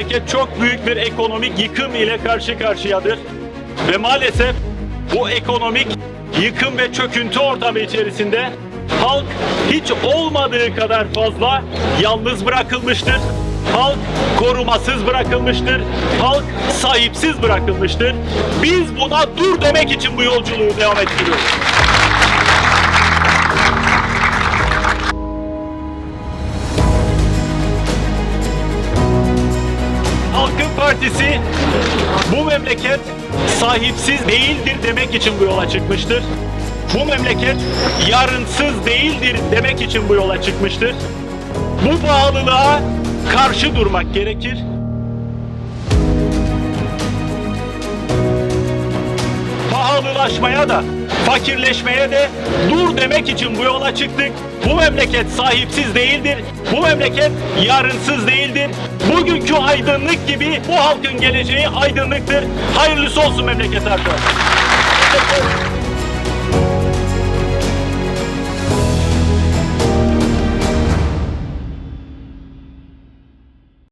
memleket çok büyük bir ekonomik yıkım ile karşı karşıyadır. Ve maalesef bu ekonomik yıkım ve çöküntü ortamı içerisinde halk hiç olmadığı kadar fazla yalnız bırakılmıştır. Halk korumasız bırakılmıştır. Halk sahipsiz bırakılmıştır. Biz buna dur demek için bu yolculuğu devam ettiriyoruz. Partisi bu memleket sahipsiz değildir demek için bu yola çıkmıştır. Bu memleket yarınsız değildir demek için bu yola çıkmıştır. Bu pahalılığa karşı durmak gerekir. Pahalılaşmaya da, fakirleşmeye de dur demek için bu yola çıktık. Bu memleket sahipsiz değildir. Bu memleket yarınsız değildir. Bugünkü aydınlık gibi bu halkın geleceği aydınlıktır. Hayırlısı olsun memleket arkadaşlar.